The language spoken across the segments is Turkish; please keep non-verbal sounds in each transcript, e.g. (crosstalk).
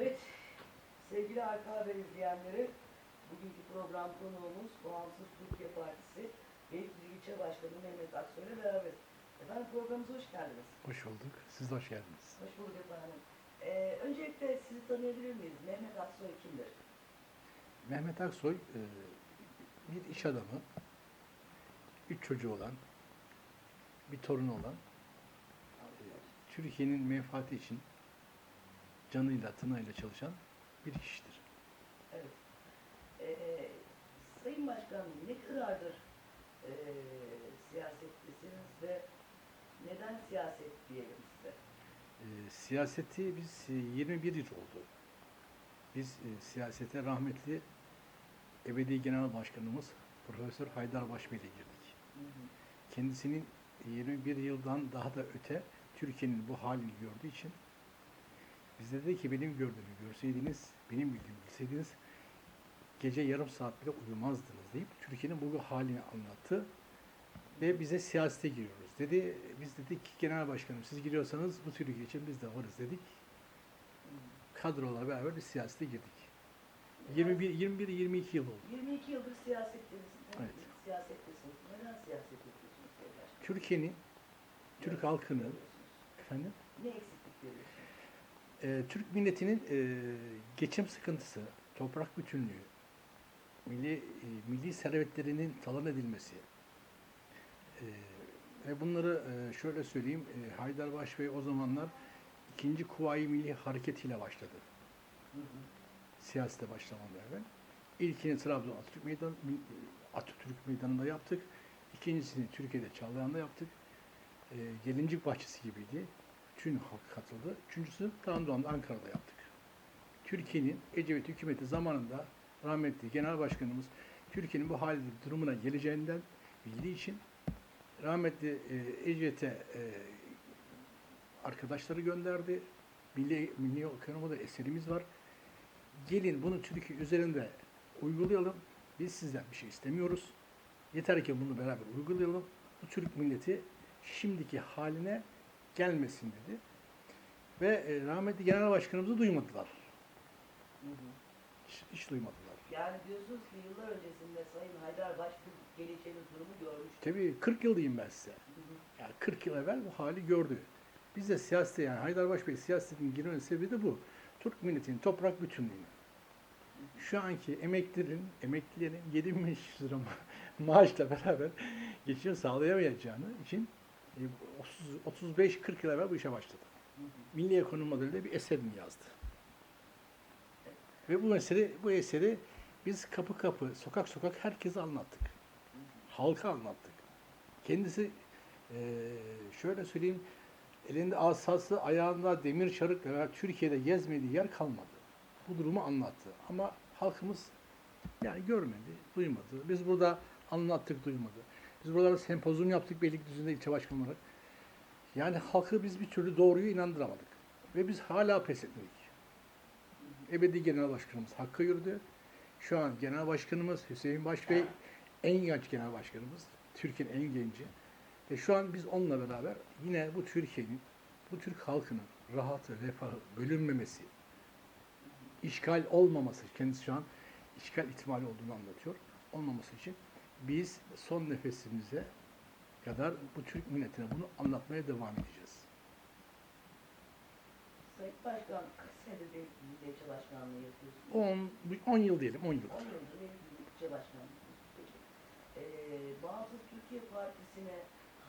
Evet, sevgili Arka Haber izleyenleri, bugünkü program konuğumuz Bağımsız Türkiye Partisi Beylikdüzü İlçe Başkanı Mehmet Aksoy ile beraberiz. Efendim programımıza hoş geldiniz. Hoş bulduk. Siz de hoş geldiniz. Hoş bulduk efendim. Ee, öncelikle sizi tanıyabilir miyiz? Mehmet Aksoy kimdir? Mehmet Aksoy e, bir iş adamı, üç çocuğu olan, bir torunu olan, e, Türkiye'nin menfaati için canıyla, tınayla çalışan bir kişidir. Evet. Ee, Sayın Başkan ne kadardır ee, siyasetlisiniz ve neden siyaset diyelim size? E, siyaseti biz e, 21 yıl oldu. Biz e, siyasete rahmetli ebedi genel başkanımız Profesör Haydar Başbey ile girdik. Hı hı. kendisinin 21 yıldan daha da öte Türkiye'nin bu halini gördüğü için biz de dedi ki benim gördüğümü görseydiniz, benim bildiğimi bilseydiniz gece yarım saat bile uyumazdınız deyip Türkiye'nin bu halini anlattı ve bize siyasete giriyoruz dedi. Biz dedik ki genel başkanım siz giriyorsanız bu Türkiye için biz de varız dedik. Kadrolarla beraber biz siyasete girdik. 21 21 22 yıl oldu. 22 yıldır siyasettenisiniz. Evet. Siyasettesiniz. Neden siyaset yapıyorsunuz? Türkiye'nin Türk Ne halkını görüyorsunuz? efendim Ne görüyorsunuz? Ee, Türk milletinin e, geçim sıkıntısı, toprak bütünlüğü, milli e, milli servetlerinin talan edilmesi e, ve bunları e, şöyle söyleyeyim, e, Haydarbaş Bey o zamanlar ikinci Kuvayi Milli Hareketiyle başladı. Hı hı. Siyasete başlamadan evvel. İlkini Trabzon Atatürk, Meydan, Atatürk Meydanı'nda yaptık. İkincisini Türkiye'de Çağlayan'da yaptık. E, Gelincik Bahçesi gibiydi. Bütün halk katıldı. Üçüncüsü Tandoğan'da Ankara'da yaptık. Türkiye'nin Ecevit hükümeti zamanında rahmetli Genel Başkanımız Türkiye'nin bu halde durumuna geleceğinden bildiği için rahmetli e, Ecevit'e e, arkadaşları gönderdi. Milli, Milli Ekonomide eserimiz var. Gelin bunu Türkiye üzerinde uygulayalım. Biz sizden bir şey istemiyoruz. Yeter ki bunu beraber uygulayalım. Bu Türk milleti şimdiki haline gelmesin dedi. Ve e, rahmetli genel başkanımızı duymadılar. Hı hı. Hiç, hiç duymadılar. Yani diyorsunuz ki yıllar öncesinde Sayın Haydar Başbuğ geleceğiniz durumu görmüş. Tabii 40 yıl diyeyim ben size. Hı hı. Yani 40 yıl evvel bu hali gördü. Biz de siyasete yani Haydarbaş Bey siyasetin girmenin sebebi de bu. Türk milletinin toprak bütünlüğünü. Şu anki emeklilerin, emeklilerin 7500 lira ma- maaşla beraber geçim sağlayamayacağını için 30 35-40 yıl evvel bu işe başladı. Milli Ekonomi Modeli'de bir eserini yazdı. Ve bu eseri, bu eseri biz kapı kapı, sokak sokak herkese anlattık. Halka anlattık. Kendisi eee, şöyle söyleyeyim, elinde asası, ayağında demir çarık ve Türkiye'de gezmediği yer kalmadı. Bu durumu anlattı. Ama halkımız yani görmedi, duymadı. Biz burada anlattık, duymadı. Biz buralarda sempozyum yaptık Beylikdüzü'nde ilçe başkanı olarak. Yani halkı biz bir türlü doğruyu inandıramadık. Ve biz hala pes etmedik. Ebedi Genel Başkanımız Hakkı yürüdü. Şu an Genel Başkanımız Hüseyin Başbey en genç Genel Başkanımız. Türkiye'nin en genci. Ve şu an biz onunla beraber yine bu Türkiye'nin, bu Türk halkının rahatı, refahı, bölünmemesi, işgal olmaması, kendisi şu an işgal ihtimali olduğunu anlatıyor. Olmaması için biz son nefesimize kadar bu Türk milletine bunu anlatmaya devam edeceğiz. Sayın Başkan kaç senedir İlçe Başkanlığı yapıyorsunuz? 10, 10 yıl diyelim, 10 yıl. 10 yıldır Başkanlığı'nız. Peki. Ee, Bağımsız Türkiye Partisi'ne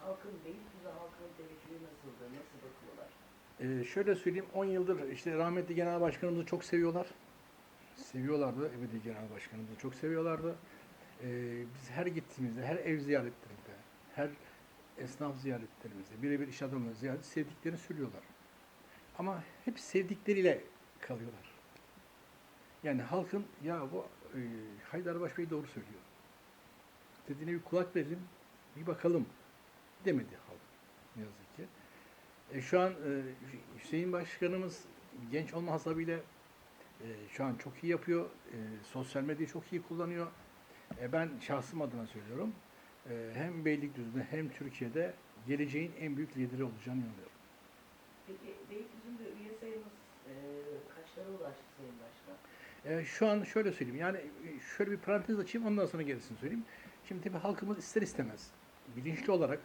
halkın, Beylikdüzü halkının tepkileri nasıldır? Nasıl bakıyorlar? Ee, şöyle söyleyeyim, 10 yıldır işte rahmetli genel başkanımızı çok seviyorlar. Seviyorlardı, ebedi genel başkanımızı çok seviyorlardı. Ee, biz her gittiğimizde, her ev ziyaretlerinde, her esnaf ziyaretlerimizde, birebir iş adamları ziyaret sevdiklerini söylüyorlar. Ama hep sevdikleriyle kalıyorlar. Yani halkın ya bu e, Haydarbaş Bey doğru söylüyor. Dediğine bir kulak verelim, bir bakalım demedi halk ne yazık ki. E, şu an e, Hüseyin Başkanımız genç olma hasabıyla e, şu an çok iyi yapıyor. E, sosyal medyayı çok iyi kullanıyor. E, ben şahsım adına söylüyorum. E, hem Beylikdüzü'nde hem Türkiye'de geleceğin en büyük lideri olacağını inanıyorum. Peki Beylikdüzü'nde üye sayımız e, kaçta amaçlara ulaştı Sayın Başkan. E, şu an şöyle söyleyeyim. Yani e, şöyle bir parantez açayım ondan sonra gerisini söyleyeyim. Şimdi tabii halkımız ister istemez bilinçli olarak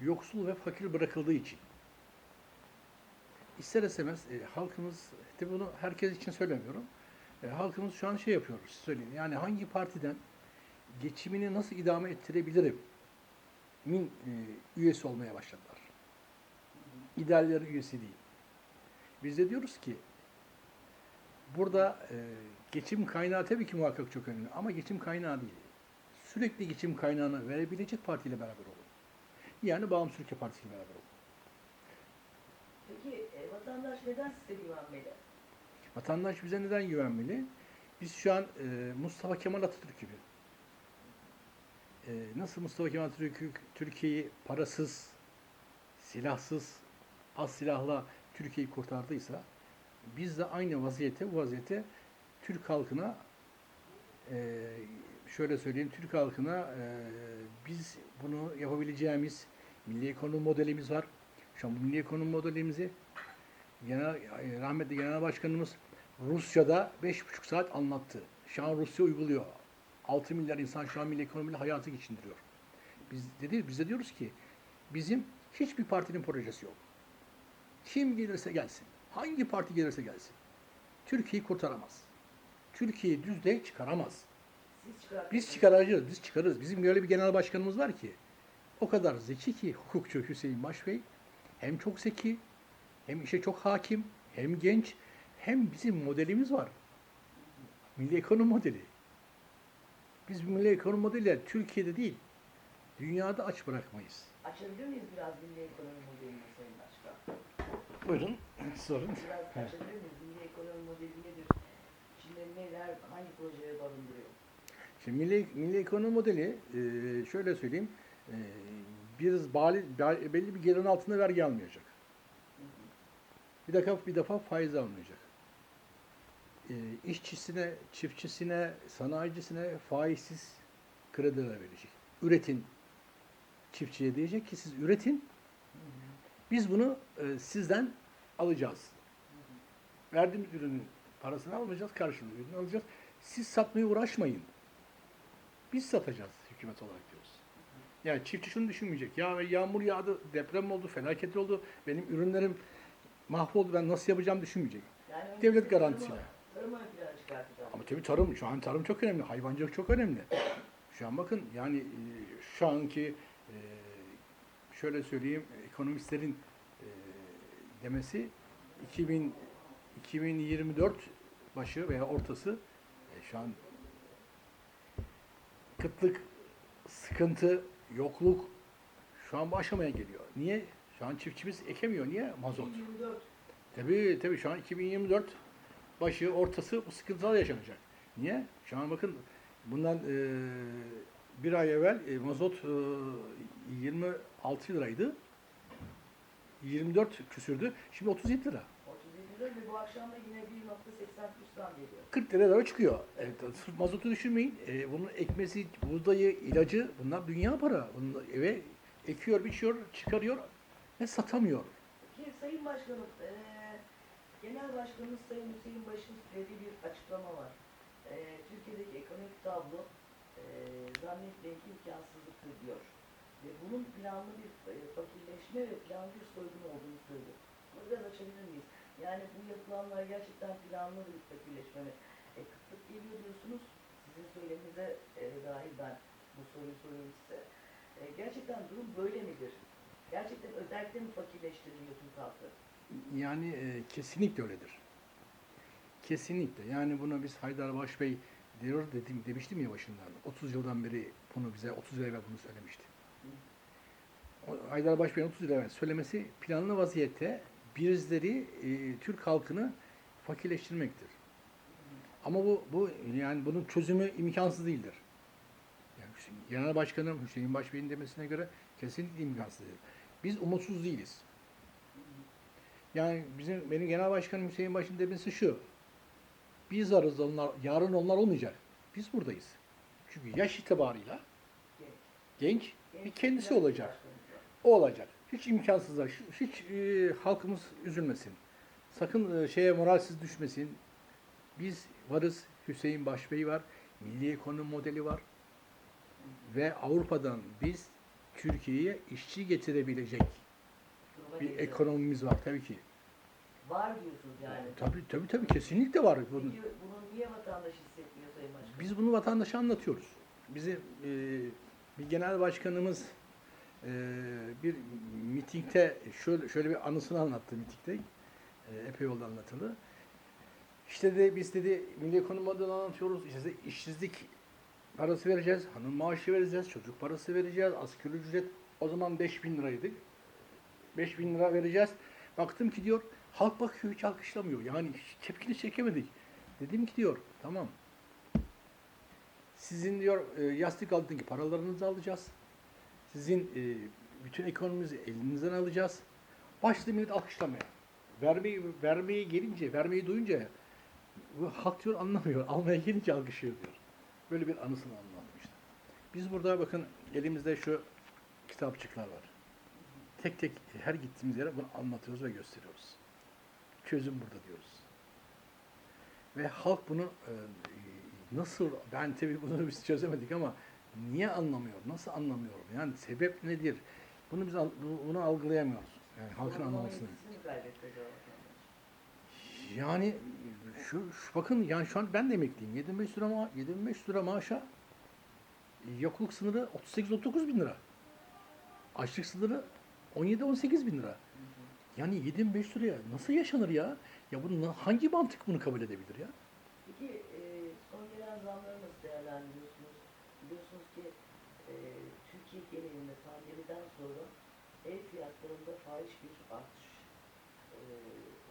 yoksul ve fakir bırakıldığı için ister istemez e, halkımız tabii bunu herkes için söylemiyorum. E, halkımız şu an şey yapıyoruz söyleyeyim. Yani hangi partiden geçimini nasıl idame ettirebilirim min e, üyesi olmaya başladılar. İdealleri üyesi değil. Biz de diyoruz ki burada e, geçim kaynağı tabii ki muhakkak çok önemli ama geçim kaynağı değil. Sürekli geçim kaynağını verebilecek partiyle beraber olun. Yani Bağımsız Türkiye Partisi ile beraber olun. Peki e, vatandaş neden size güvenmeli? Vatandaş bize neden güvenmeli? Biz şu an e, Mustafa Kemal Atatürk gibi. E, nasıl Mustafa Kemal Atatürk Türkiye'yi parasız, silahsız, az silahla Türkiye'yi kurtardıysa biz de aynı vaziyete, bu vaziyete Türk halkına e, şöyle söyleyeyim, Türk halkına e, biz bunu yapabileceğimiz milli ekonomi modelimiz var. Şu an milli ekonomi modelimizi Genel, e, rahmetli Genel Başkanımız Rusya'da 5,5 saat anlattı. Şu an Rusya uyguluyor. 6 milyar insan şu an milli ekonomiyle hayatı geçindiriyor. Biz dedi, biz de diyoruz ki bizim hiçbir partinin projesi yok. Kim gelirse gelsin. Hangi parti gelirse gelsin. Türkiye'yi kurtaramaz. Türkiye'yi düzlüğe çıkaramaz. Biz çıkaracağız, biz çıkarırız. Bizim böyle bir genel başkanımız var ki o kadar zeki ki hukukçu Hüseyin Başbey hem çok zeki hem işe çok hakim hem genç hem bizim modelimiz var. Milli ekonomi modeli. Biz milli ekonomi modeliyle Türkiye'de değil dünyada aç bırakmayız. Açabilir miyiz biraz milli ekonomi modelini Sayın Başkan? Buyurun sorun. Biraz açabilir miyiz? Milli ekonomi modeli nedir? İçinde neler, hangi projeleri barındırıyor? Şimdi milli, milli ekonomi modeli e, şöyle söyleyeyim e, bir bali, belli bir gelirin altında vergi almayacak. Bir defa bir defa faiz almayacak. E, işçisine, çiftçisine, sanayicisine faizsiz krediler verecek. Üretin. Çiftçiye diyecek ki siz üretin. Biz bunu e, sizden alacağız. Verdiğimiz ürünün parasını almayacağız, karşılığında ürünü alacağız. Siz satmaya uğraşmayın. Biz satacağız hükümet olarak diyoruz. Yani çiftçi şunu düşünmeyecek. Ya yağmur yağdı, deprem oldu, felaket oldu. Benim ürünlerim mahvoldu. Ben nasıl yapacağım düşünmeyecek. Yani Devlet garantisiyle. Ama tabii tarım, şu an tarım çok önemli. Hayvancılık çok önemli. Şu an bakın yani e, şu anki e, şöyle söyleyeyim ekonomistlerin e, demesi 2000 2024 başı veya ortası şu an kıtlık, sıkıntı, yokluk şu an bu aşamaya geliyor. Niye? Şu an çiftçimiz ekemiyor. Niye? Mazot. 2024 Tabii tabii şu an 2024 başı ortası bu sıkıntılar yaşanacak. Niye? Şu an bakın bundan e, bir ay evvel e, mazot e, 26 liraydı. 24 küsürdü. Şimdi 37 lira. 37 lira ve bu akşam da yine 1.80 üstten geliyor. 40 liraya doğru çıkıyor. Evet, sırf mazotu düşünmeyin. E, bunun ekmesi, buğdayı, ilacı bunlar dünya para. Bunu eve ekiyor, biçiyor, çıkarıyor ve satamıyor. Ki Sayın Başkanım, eee Genel Başkanımız Sayın Hüseyin Baş'ın söylediği bir açıklama var. Eee Türkiye'deki ekonomik tablo eee zannetmeyin imkansızlıktır diyor. Ve bunun planlı bir eee, fakirleşme ve planlı bir soygun olduğunu söylüyor. Bunu biraz açabilir miyiz? Yani bu yapılanlar gerçekten planlı bir fakirleşme mi? E, kıtlık geliyor diyorsunuz. Sizin söyleminize eee dahil ben bu soruyu soruyorum size. E, gerçekten durum böyle midir? Gerçekten özellikle mi fakirleştiriliyor Türk halkı? Yani e, kesinlikle öyledir. Kesinlikle. Yani bunu biz Haydar Başbey diyor dedim demiştim ya başından. 30 yıldan beri bunu bize 30 yıl evvel bunu söylemişti. O, Haydar Başbey'in 30 yıl evvel söylemesi planlı vaziyette bizleri e, Türk halkını fakirleştirmektir. Ama bu bu yani bunun çözümü imkansız değildir. Yani Genel Başkanım Hüseyin Başbey'in demesine göre kesinlikle imkansız değil. Biz umutsuz değiliz. Yani bizim benim genel başkanım Hüseyin Baş'ın demesi şu. Biz varız onlar, yarın onlar olmayacak. Biz buradayız. Çünkü yaş itibarıyla Genç. bir kendisi olacak. O olacak. Hiç imkansızlar, hiç, hiç, e, halkımız üzülmesin. Sakın e, şeye moralsiz düşmesin. Biz varız, Hüseyin Başbey var, Milli Ekonomi Modeli var ve Avrupa'dan biz Türkiye'ye işçi getirebilecek bir ekonomimiz var tabii ki. Var diyorsunuz yani. Tabii tabii tabii kesinlikle var. Peki bunu niye vatandaş hissetmiyor Sayın Başkan? Biz bunu vatandaşa anlatıyoruz. Bizim e, bir genel başkanımız e, bir mitingde şöyle şöyle bir anısını anlattı mitingde. E, epey oldu anlatılı. İşte de biz dedi milli ekonomi modelini anlatıyoruz. İşte işsizlik parası vereceğiz, hanım maaşı vereceğiz, çocuk parası vereceğiz, asgari ücret o zaman 5000 liraydı. 5000 lira vereceğiz. Baktım ki diyor halk bakıyor hiç alkışlamıyor. Yani tepkini çekemedik. Dedim ki diyor tamam sizin diyor e, yastık altındaki paralarınızı alacağız. Sizin e, bütün ekonominizi elinizden alacağız. Başladı millet alkışlamaya. Vermeyi, vermeyi gelince, vermeyi duyunca halk diyor anlamıyor. (laughs) Almaya gelince alkışlıyor diyor. Böyle bir anısını anlatmıştı. Biz burada bakın elimizde şu kitapçıklar var. Tek tek her gittiğimiz yere bunu anlatıyoruz ve gösteriyoruz. Çözüm burada diyoruz. Ve halk bunu e, nasıl, ben tabii bunu biz çözemedik ama niye anlamıyor, nasıl anlamıyor? Yani sebep nedir? Bunu biz bunu algılayamıyoruz. Yani halkın anlamasını. Yani şu, şu bakın yani şu an ben de emekliyim. 7500 lira, ma 7500 lira maaşa yokluk sınırı 38-39 bin lira. Açlık sınırı 17-18 bin lira. Yani 7500 liraya nasıl yaşanır ya? Ya bunu na- hangi mantık bunu kabul edebilir ya? Peki e, son gelen zamları nasıl değerlendiriyorsunuz? Biliyorsunuz ki e, Türkiye genelinde pandemiden sonra ev fiyatlarında fahiş bir artış e,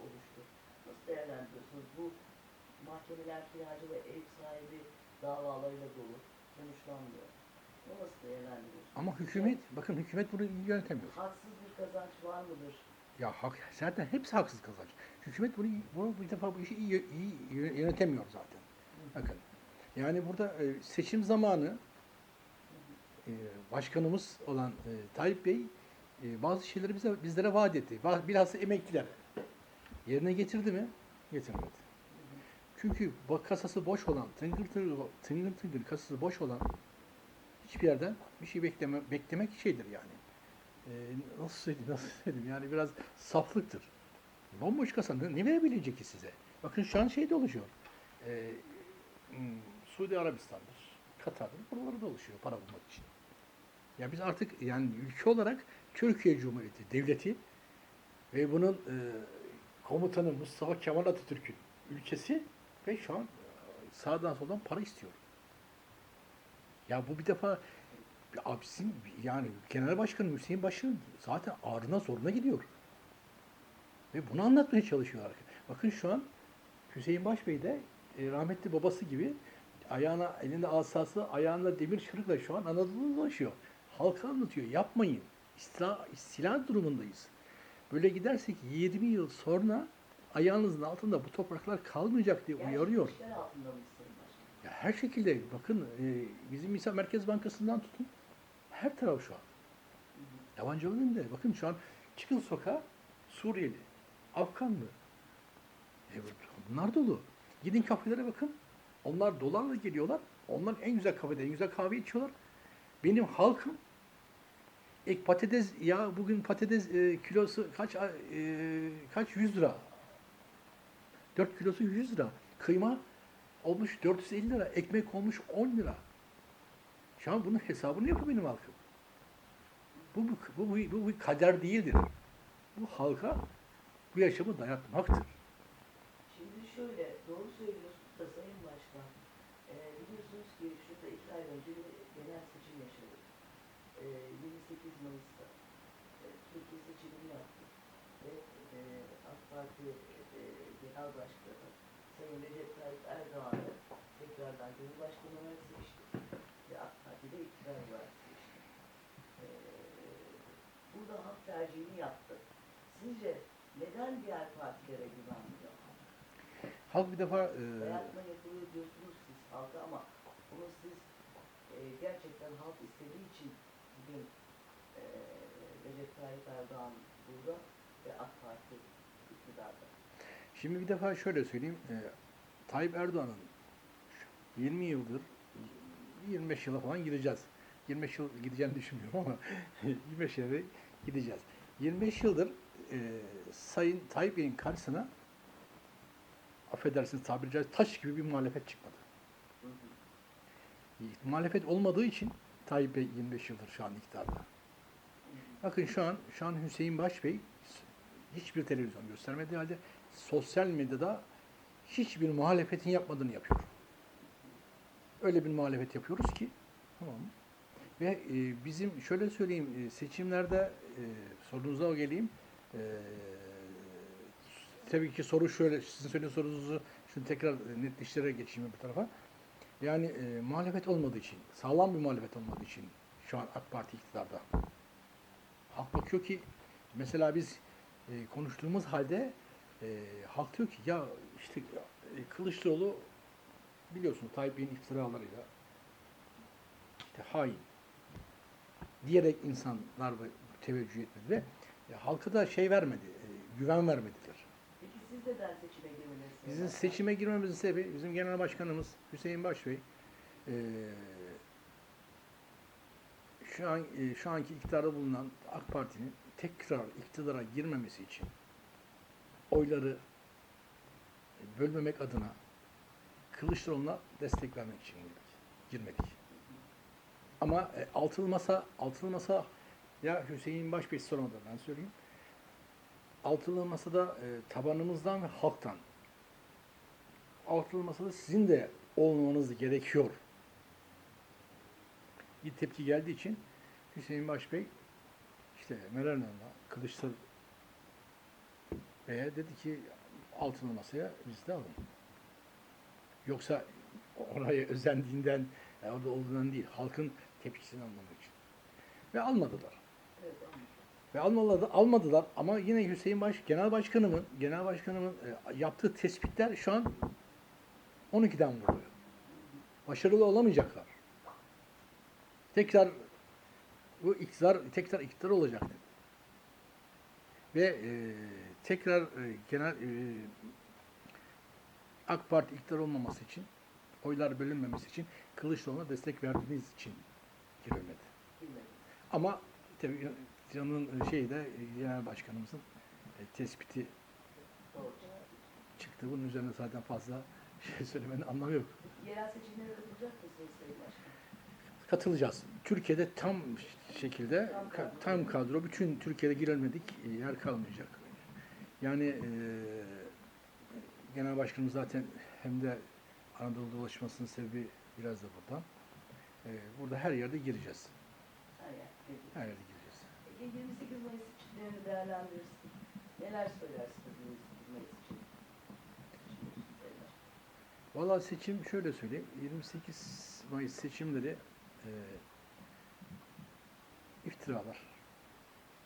oluştu. Nasıl değerlendiriyorsunuz? Bu mahkemeler kiracı ve ev sahibi davalarıyla dolu sonuçlanmıyor. Ama hükümet, bakın hükümet bunu yönetemiyor. Haksız bir kazanç var mıdır? Ya hak, zaten hepsi haksız kazanç. Hükümet bunu, bunu bir defa bu işi iyi, iyi yönetemiyor zaten. Bakın. Yani burada e, seçim zamanı e, başkanımız olan e, Tayyip Bey bazı şeyleri bize bizlere vaat etti. Bilhassa emekliler. Yerine getirdi mi? Getirmedi. Çünkü kasası boş olan, tıngır tıngır, tıngır tıngır kasası boş olan hiçbir yerden bir şey bekleme, beklemek şeydir yani. E, nasıl söyleyeyim, nasıl söyleyeyim yani biraz saflıktır. Bomboş kasa ne verebilecek ki size? Bakın şu an şey de oluşuyor. E, hmm, Suudi Arabistan'dır, Katar'dır, buraları da oluşuyor para bulmak için. Ya biz artık yani ülke olarak Türkiye Cumhuriyeti devleti ve bunun e, komutanı Mustafa Kemal Atatürk'ün ülkesi ve şu an e, sağdan soldan para istiyor. Ya bu bir defa ya bizim yani Genel Başkanı Hüseyin Başkan zaten ağrına zoruna gidiyor. Ve bunu anlatmaya çalışıyorlar. Bakın şu an Hüseyin Başbey de e, rahmetli babası gibi ayağına elinde asası, ayağında demir çırıkla şu an Anadolu'da dolaşıyor. Halka anlatıyor. Yapmayın. İstila, istila durumundayız. Böyle gidersek 20 yıl sonra ayağınızın altında bu topraklar kalmayacak diye uyarıyor. altında? Ya her şekilde bakın e, bizim İnsan Merkez Bankası'ndan tutun her taraf şu an. Yabancıların önünde. Bakın şu an çıkın sokağa Suriyeli, Afganlı. Evet, bunlar dolu. Gidin kafelere bakın. Onlar dolarla geliyorlar. Onlar en güzel kafede en güzel kahve içiyorlar. Benim halkım ek patates ya bugün patates e, kilosu kaç e, kaç 100 lira. 4 kilosu 100 lira. Kıyma olmuş 450 lira. Ekmek olmuş 10 lira. Şu an bunun hesabını yapıyor benim halkım. Bu, bu, bu, bu, bu bir kader değildir. Bu halka bu yaşamı dayatmaktır. Şimdi şöyle, doğru söylüyorsunuz da Sayın Başkan. Ee, biliyorsunuz ki şurada iki ay önce genel seçim yaşadık. Ee, 28 Mayıs'ta e, Türkiye seçimini yaptı. Ve e, AK Parti e, Genel Başkanı Sayın Recep Tayyip Erdoğan'ı tekrardan Cumhurbaşkanı olarak seçti. Ve AK Parti'de iktidar olarak seçti. Ee, burada halk tercihini yaptı. Sizce neden diğer partilere güvenmiyor? Halk bir defa e, Dayatma yapılıyor diyorsunuz siz halka ama bunu siz e, gerçekten halk istediği için bugün e, Recep Tayyip Erdoğan burada ve AK Parti iktidarda. Şimdi bir defa şöyle söyleyeyim. E, Tayyip Erdoğan'ın 20 yıldır 25 yıla falan gideceğiz. 25 yıl gideceğini düşünmüyorum ama (laughs) 25 yıla gideceğiz. 25 yıldır e, Sayın Tayyip Bey'in karşısına affedersiniz tabiri caizse taş gibi bir muhalefet çıkmadı. Muhalefet olmadığı için Tayyip Bey 25 yıldır şu an iktidarda. Bakın şu an şu an Hüseyin Baş Bey hiçbir televizyon göstermediği halde sosyal medyada hiçbir muhalefetin yapmadığını yapıyor. Öyle bir muhalefet yapıyoruz ki tamam mı? Ve e, bizim şöyle söyleyeyim e, seçimlerde e, sorunuza o geleyim. E, tabii ki soru şöyle sizin söylediğiniz sorunuzu şimdi tekrar netleştirerek geçeyim bu tarafa. Yani e, muhalefet olmadığı için, sağlam bir muhalefet olmadığı için şu an AK Parti iktidarda. Halk bakıyor ki mesela biz e, konuştuğumuz halde e, halk diyor ki ya işte e, Kılıçdaroğlu biliyorsun Tayyip Bey'in iftiralarıyla işte hain diyerek insanlar teveccüh etmedi ve e, halka da şey vermedi, e, güven vermediler. Peki siz neden seçime girmelirsiniz? Bizim seçime girmemizin sebebi bizim genel başkanımız Hüseyin Başbey eee şu an e, şu anki iktidarda bulunan AK Parti'nin tekrar iktidara girmemesi için oyları bölmemek adına Kılıçdaroğlu'na destek vermek için girdik. girmedik. Ama e, altılı masa altılı masa ya Hüseyin Başbey sormadı ben söyleyeyim. Altılı masada e, tabanımızdan halktan altılı masada sizin de olmanız gerekiyor. Bir tepki geldiği için Hüseyin Başbey işte Meral Hanım'la Kılıçdaroğlu Bey'e dedi ki altılı masaya biz de alın. Yoksa oraya özendiğinden, e, orada olduğundan değil, halkın tepkisini almamak için. Ve almadılar. Evet. Ve almadılar, almadılar ama yine Hüseyin Baş, Genel Başkanımın, Genel Başkanımın e, yaptığı tespitler şu an 12'den vuruyor. Başarılı olamayacaklar. Tekrar bu iktidar, tekrar iktidar olacak dedi. Ve e, tekrar e, genel e, AK Parti iktidar olmaması için, oylar bölünmemesi için Kılıçdaroğlu'na destek verdiğiniz için girilmedi. Ama tabii canın şeyi de genel başkanımızın e, tespiti çıktı. Bunun üzerine zaten fazla (laughs) şey söylemenin anlamı yok. Yerel seçimlere katılacak mısınız? Katılacağız. Türkiye'de tam şekilde Tam ka- kadro. bütün Türkiye'de girilmedik e, yer kalmayacak. Yani e, genel başkanımız zaten hem de Anadolu dolaşmasının sebebi biraz da buradan. E, burada her yerde gireceğiz. Her yerde gireceğiz. Peki 28 Mayıs seçimlerini değerlendirirsin. Neler söylersiniz 28 Mayıs için? Valla seçim şöyle söyleyeyim. 28 Mayıs seçimleri e, iftiralar,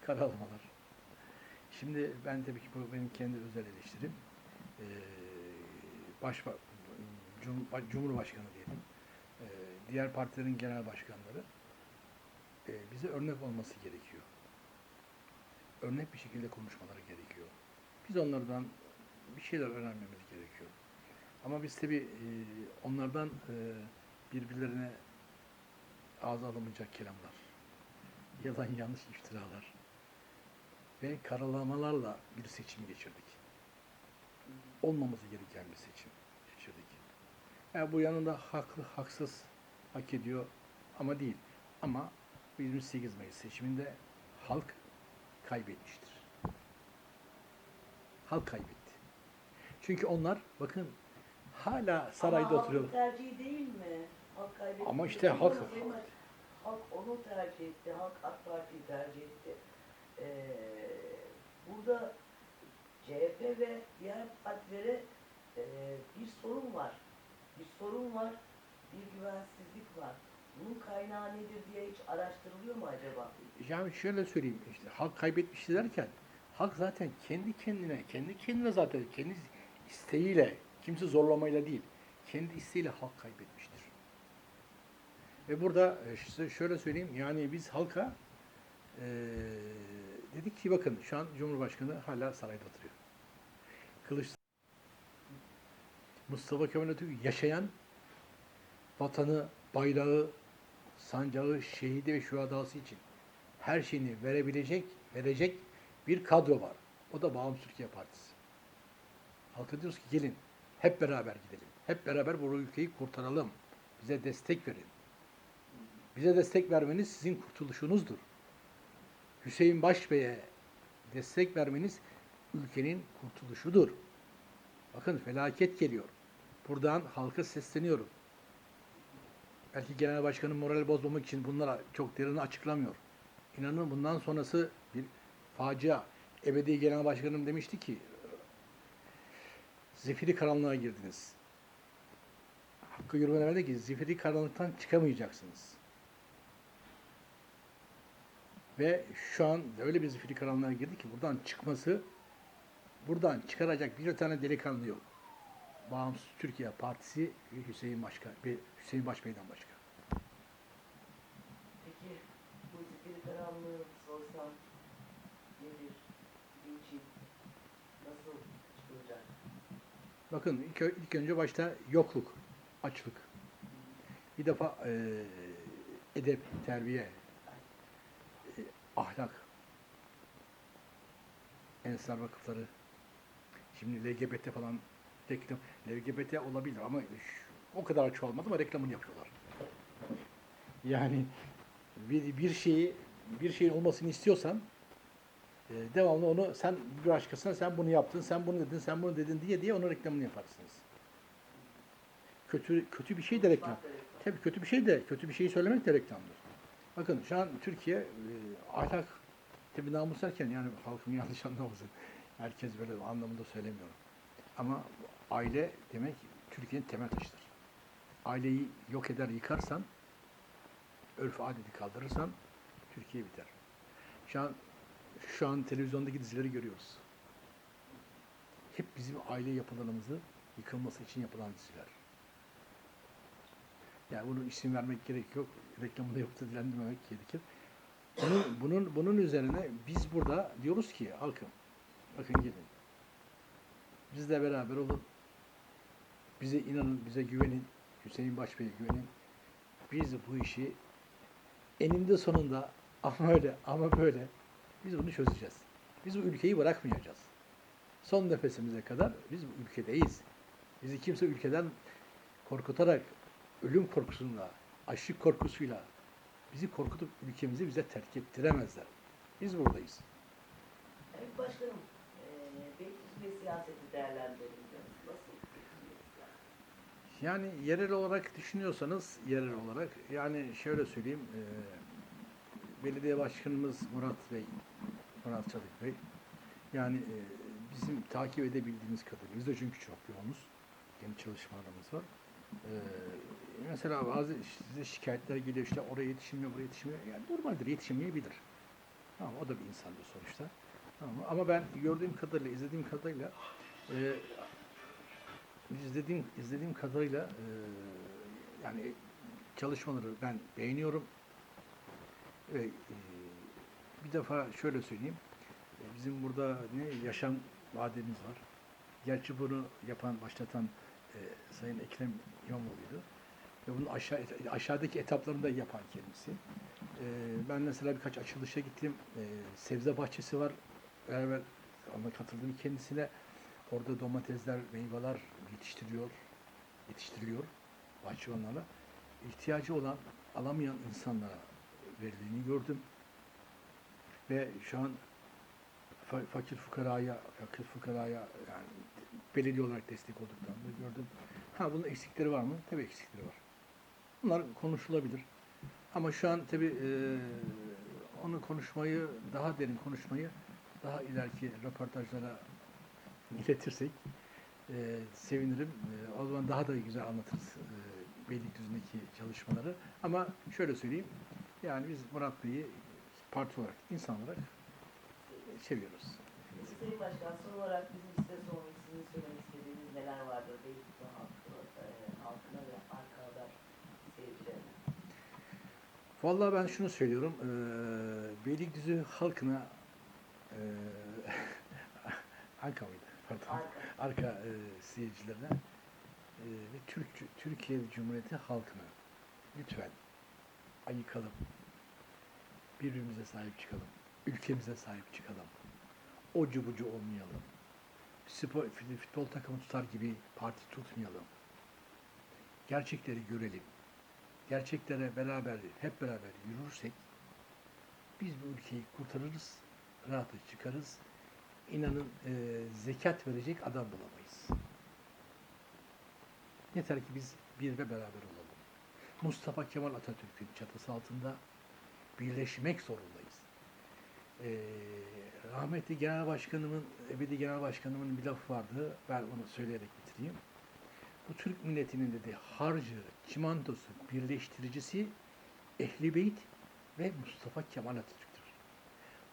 karalamalar. Şimdi ben tabii ki bu benim kendi özel eleştirim. E, başba, Cum, Cumhurbaşkanı diyelim. E, diğer partilerin genel başkanları e, bize örnek olması gerekiyor. Örnek bir şekilde konuşmaları gerekiyor. Biz onlardan bir şeyler öğrenmemiz gerekiyor. Ama biz tabii e, onlardan e, birbirlerine ağza alamayacak kelamlar, yalan yanlış iftiralar ve karalamalarla bir seçim geçirdik. Olmaması gereken bir seçim geçirdik. Yani bu yanında haklı, haksız, hak ediyor ama değil. Ama bu 28 Mayıs seçiminde halk kaybetmiştir. Halk kaybetti. Çünkü onlar bakın hala sarayda Ama oturuyorlar. halkın tercihi değil mi? Halk kaybetti. Ama işte halk- halk onu tercih etti. Halk AK Parti'yi tercih etti. Ee, burada CHP ve diğer partilere e, bir sorun var. Bir sorun var. Bir güvensizlik var. Bunun kaynağı nedir diye hiç araştırılıyor mu acaba? Yani şöyle söyleyeyim işte halk kaybetmişti derken halk zaten kendi kendine, kendi kendine zaten kendi isteğiyle, kimse zorlamayla değil, kendi isteğiyle halk kaybetmiştir. Ve burada e, şöyle söyleyeyim yani biz halka e, dedik ki bakın şu an Cumhurbaşkanı hala sarayda oturuyor. Kılıç Mustafa Kemal Atatürk yaşayan vatanı, bayrağı, sancağı, şehidi ve şuhadası için her şeyini verebilecek, verecek bir kadro var. O da Bağımsız Türkiye Partisi. Halka diyoruz ki gelin hep beraber gidelim. Hep beraber bu ülkeyi kurtaralım. Bize destek verin. Bize destek vermeniz sizin kurtuluşunuzdur. Hüseyin Başbey'e destek vermeniz ülkenin kurtuluşudur. Bakın felaket geliyor. Buradan halka sesleniyorum. Belki genel başkanın morali bozmamak için bunlara çok derin açıklamıyor. İnanın bundan sonrası bir facia. Ebedi genel başkanım demişti ki zifiri karanlığa girdiniz. Hakkı Yürümen ki zifiri karanlıktan çıkamayacaksınız. Ve şu an öyle bir zifiri karanlığa girdi ki buradan çıkması buradan çıkaracak bir tane delikanlı yok. Bağımsız Türkiye Partisi Hüseyin Başkan ve Hüseyin Başbey'den başka. Peki bu zifiri karanlığı sorsam nedir? Niçin? Nasıl çıkılacak? Bakın ilk, ilk önce başta yokluk, açlık. Bir defa eee, edep, terbiye, ahlak, ensar vakıfları, şimdi LGBT falan reklam, LGBT olabilir ama o kadar çoğalmadı ama reklamını yapıyorlar. Yani bir, bir şeyi bir şeyin olmasını istiyorsan e, devamlı onu sen bir başkasına sen bunu yaptın, sen bunu dedin, sen bunu dedin diye diye onun reklamını yaparsınız. Kötü kötü bir şey de reklam. Tabii kötü bir şey de kötü bir şeyi söylemek de reklamdır. Bakın şu an Türkiye e, ahlak tabii namus derken yani halkım (laughs) yanlış anlamasın. Herkes böyle anlamında söylemiyorum. Ama aile demek Türkiye'nin temel taşıdır. Aileyi yok eder, yıkarsan, örf adeti kaldırırsan Türkiye biter. Şu an şu an televizyondaki dizileri görüyoruz. Hep bizim aile yapılarımızı yıkılması için yapılan diziler. Yani bunun isim vermek gerek yok. Reklamını yapıp da dilendirmemek gerekir. Bunun, bunun, bunun üzerine biz burada diyoruz ki halkım bakın gelin. Bizle beraber olun. Bize inanın, bize güvenin. Hüseyin Başbey'e güvenin. Biz bu işi eninde sonunda (laughs) ama öyle ama böyle biz bunu çözeceğiz. Biz bu ülkeyi bırakmayacağız. Son nefesimize kadar biz bu ülkedeyiz. Bizi kimse ülkeden korkutarak, ölüm korkusuyla, açlık korkusuyla bizi korkutup ülkemizi bize terk ettiremezler. Biz buradayız. Evet başkanım, Beylikdüzü ve siyaseti değerlendirelim. Nasıl? Yani yerel olarak düşünüyorsanız yerel olarak yani şöyle söyleyeyim eee, belediye başkanımız Murat Bey, Murat Çalık Bey yani eee, bizim takip edebildiğimiz kadarıyla biz de çünkü çok yoğunuz. Yeni çalışmalarımız var. Eee, mesela bazı size şikayetler geliyor işte oraya yetişmiyor, buraya yetişmiyor. Yani normaldir yetişemeyebilir. Tamam o da bir insandır sonuçta. Tamam, ama ben gördüğüm kadarıyla, izlediğim kadarıyla eee izlediğim izlediğim kadarıyla eee, yani çalışmaları ben beğeniyorum. Ve eee, bir defa şöyle söyleyeyim. e, Bizim burada ne yaşam vademiz var. Gerçi bunu yapan, başlatan eee, Sayın Ekrem İmamoğlu'ydu. Ve bunun aşağı, aşağıdaki etaplarını da yapan kendisi. Eee, ben mesela birkaç açılışa gittim. Eee, sebze bahçesi var. Beraber ona katıldım kendisine. Orada domatesler, meyveler yetiştiriyor, yetiştiriliyor bahçıvanlarla. İhtiyacı olan, alamayan insanlara verildiğini gördüm. Ve şu an fa- fakir fukaraya, fakir fukaraya yani belediye olarak destek olduklarını da gördüm. Ha bunun eksikleri var mı? Tabii eksikleri var. Bunlar konuşulabilir. Ama şu an tabii eee onu konuşmayı, daha derin konuşmayı daha ileriki röportajlara iletirsek eee, sevinirim. Eee, o zaman daha da güzel anlatırız eee Beylikdüzü'ndeki çalışmaları. Ama şöyle söyleyeyim, yani biz Murat Bey'i parti olarak, insan olarak eee, seviyoruz. Sayın Başkan, son olarak bizim size sormak, sizin söylemek istediğiniz neler vardır Beylikdüzü halkı, eee, halkına ve arka haber seyircilerine? Vallahi ben şunu söylüyorum, eee Beylikdüzü halkına (laughs) eee Anka mıydı? Pardon. Arka. arka e, seyircilerine e, ve Türk, Türkiye Cumhuriyeti halkını lütfen ayıkalım. Birbirimize sahip çıkalım. Ülkemize sahip çıkalım. Ocu bucu olmayalım. Spor, futbol takımı tutar gibi parti tutmayalım. Gerçekleri görelim. Gerçeklere beraber, hep beraber yürürsek biz bu ülkeyi kurtarırız, rahata çıkarız. İnanın e, zekat verecek adam bulamayız. Yeter ki biz bir ve beraber olalım. Mustafa Kemal Atatürk'ün çatısı altında birleşmek zorundayız. Ee, rahmetli Genel Başkanımın, ebedi Genel Başkanımın bir lafı vardı. Ben onu söyleyerek bitireyim. Bu Türk milletinin dedi harcı, çimentosu, birleştiricisi Ehli Beyt ve Mustafa Kemal Atatürk'tür.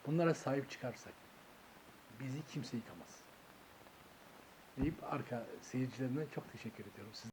Bunlara sahip çıkarsak bizi kimse yıkamaz. Deyip arka seyircilerine çok teşekkür ediyorum. Sizler